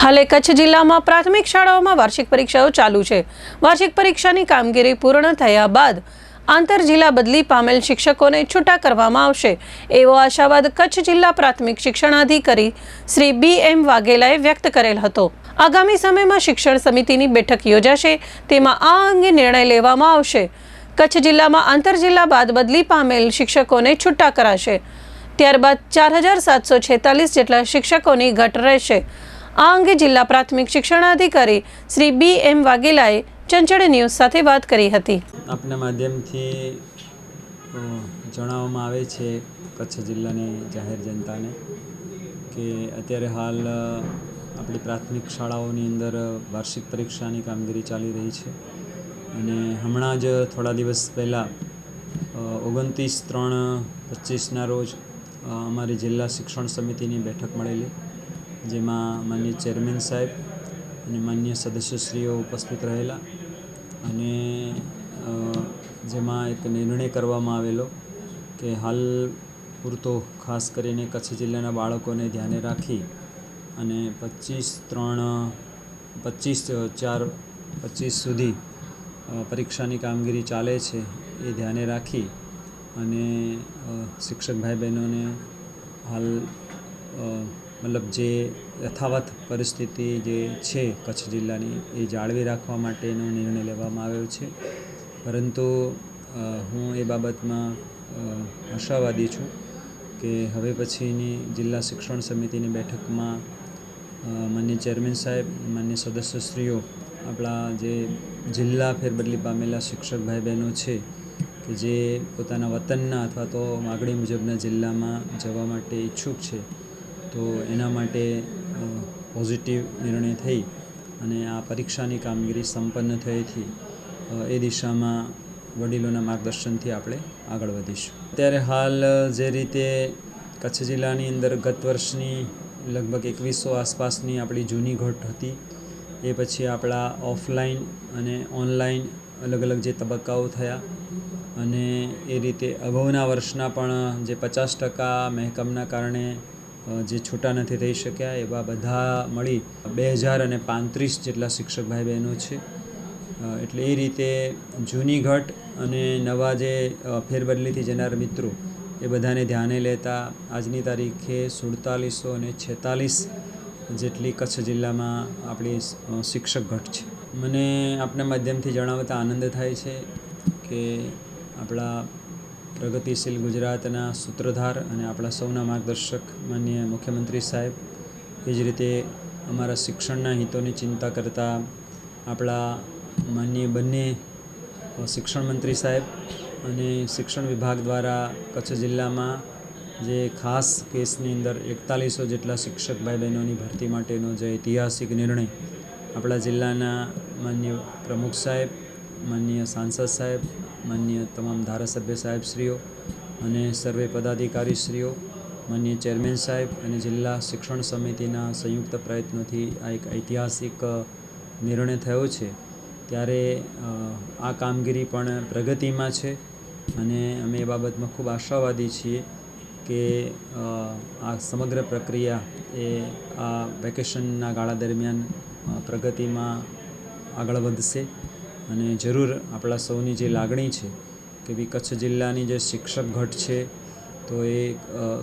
હાલે કચ્છ જિલ્લામાં પ્રાથમિક શાળાઓમાં વાર્ષિક પરીક્ષાઓ ચાલુ છે. વાર્ષિક પરીક્ષાની કામગીરી પૂર્ણ થયા બાદ આંતર જિલ્લા બદલી પામેલ શિક્ષકોને છૂટા કરવામાં આવશે. એવો આશાવાદ કચ્છ જિલ્લા પ્રાથમિક શિક્ષણાધિકારી શ્રી બી એમ વાઘેલાએ વ્યક્ત કરેલ હતો. આગામી સમયમાં શિક્ષણ સમિતિની બેઠક યોજાશે. તેમાં આ અંગે નિર્ણય લેવામાં આવશે. કચ્છ જિલ્લામાં આંતર જિલ્લા બાદ બદલી પામેલ શિક્ષકોને છૂટા કરાશે. ત્યારબાદ ચાર હજાર સાતસો છેતાલીસ જેટલા શિક્ષકોની ઘટ રહેશે. આ અંગે જિલ્લા પ્રાથમિક શિક્ષણાધિકારી શ્રી બી એમ વાઘેલાએ ચંચળ ન્યૂઝ સાથે વાત કરી હતી. આપના માધ્યમથી જણાવવામાં આવે છે કચ્છ જિલ્લાની જાહેર જનતાને કે અત્યારે હાલ આપણી પ્રાથમિક શાળાઓની અંદર વાર્ષિક પરીક્ષાની કામગીરી ચાલી રહી છે. અને હમણાં જ થોડા દિવસ પહેલાં ઓગણત્રીસ ત્રણ પચીસના રોજ અમારી જિલ્લા શિક્ષણ સમિતિની બેઠક મળેલી. જેમાં માન્ય ચેરમેન સાહેબ અને માન્ય સદસ્યશ્રીઓ ઉપસ્થિત રહેલા અને જેમાં એક નિર્ણય કરવામાં આવેલો કે હાલ પૂરતો ખાસ કરીને કચ્છ જિલ્લાના બાળકોને ધ્યાને રાખી અને પચીસ ત્રણ, પચીસ ચાર, પચીસ સુધી પરીક્ષાની કામગીરી ચાલે છે એ ધ્યાને રાખી અને શિક્ષક ભાઈ બહેનોને હાલ મતલબ જે યથાવત પરિસ્થિતિ જે છે કચ્છ જિલ્લાની, એ જાળવી રાખવા માટેનો નિર્ણય લેવામાં આવ્યો છે. પરંતુ હું એ બાબતમાં આશાવાદી છું કે હવે પછીની જિલ્લા શિક્ષણ સમિતિની બેઠકમાં માન્ય ચેરમેન સાહેબ, માન્ય સદસ્યશ્રીઓ, આપણા જે જિલ્લા ફેરબદલી પામેલા શિક્ષક ભાઈ બહેનો છે કે જે પોતાના વતનના અથવા તો માગણી મુજબના જિલ્લામાં જવા માટે ઈચ્છુક છે તો એના માટે પોઝિટિવ નિર્ણય થઈ અને આ પરીક્ષાની કામગીરી સંપન્ન થઈ હતી. એ દિશામાં વડીલોના માર્ગદર્શનથી આપણે આગળ વધીશું. અત્યારે હાલ જે રીતે કચ્છ જિલ્લાની અંદર ગત વર્ષની લગભગ એકવીસો આસપાસની આપણી જૂની ઘટ હતી, એ પછી આપણા ઓફલાઈન અને ઓનલાઈન અલગ અલગ જે તબક્કાઓ થયા અને એ રીતે અગાઉના વર્ષના પણ જે પચાસ ટકા મહેકમના કારણે જે છૂટા નથી થઈ શક્યા એવા બધા મળી બે હજાર અને પાંત્રીસ જેટલા શિક્ષક ભાઈ બહેનો છે એટલે એ રીતે જૂની ઘટ અને નવા જે ફેરબદલીથી જનાર મિત્રો, એ બધાને ધ્યાને લેતા આજની તારીખે સુડતાલીસો અને છેતાલીસ જેટલી કચ્છ જિલ્લામાં આપણી શિક્ષક ઘટ છે. મને આપના માધ્યમથી જણાવતા આનંદ થાય છે કે આપણા પ્રગતિશીલ ગુજરાતના સૂત્રધાર અને આપણા સૌના માર્ગદર્શક માન્ય મુખ્યમંત્રી સાહેબ, એ જ રીતે અમારા શિક્ષણના હિતોની ચિંતા કરતા આપણા માન્ય બંને શિક્ષણ મંત્રી સાહેબ અને શિક્ષણ વિભાગ દ્વારા કચ્છ જિલ્લામાં જે ખાસ કેસની અંદર એકતાલીસો જેટલા શિક્ષક ભાઈ બહેનોની ભરતી માટેનો જે ઐતિહાસિક નિર્ણય આપણા જિલ્લાના માન્ય પ્રમુખ સાહેબ માનનીય સાંસદ સાહેબ, માનનીય તમામ ધારાસભ્ય સાહેબશ્રીઓ અને સર્વે પદાધિકારીશ્રીઓ, માનનીય ચેરમેન સાહેબ અને જિલ્લા શિક્ષણ સમિતિના સંયુક્ત પ્રયત્નોથી આ એક ઐતિહાસિક નિર્ણય થયો છે. ત્યારે આ કામગીરી પણ પ્રગતિમાં છે અને અમે એ બાબતમાં ખૂબ આશાવાદી છીએ કે આ સમગ્ર પ્રક્રિયા એ આ વેકેશનના ગાળા દરમિયાન પ્રગતિમાં આગળ વધશે. અને જરૂર આપણા સૌની જે લાગણી છે કે ભાઈ કચ્છ જિલ્લાની જે શિક્ષક ઘટ છે, તો એ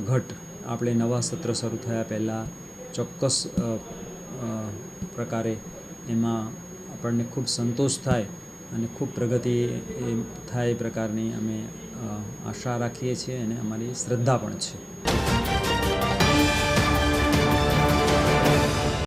ઘટ આપણે નવા સત્ર શરૂ થયા પહેલાં ચોક્કસ પ્રકારે એમાં આપણને ખૂબ સંતોષ થાય અને ખૂબ પ્રગતિ એ થાય એ પ્રકારની અમે આશા રાખીએ છીએ અને અમારી શ્રદ્ધા પણ છે.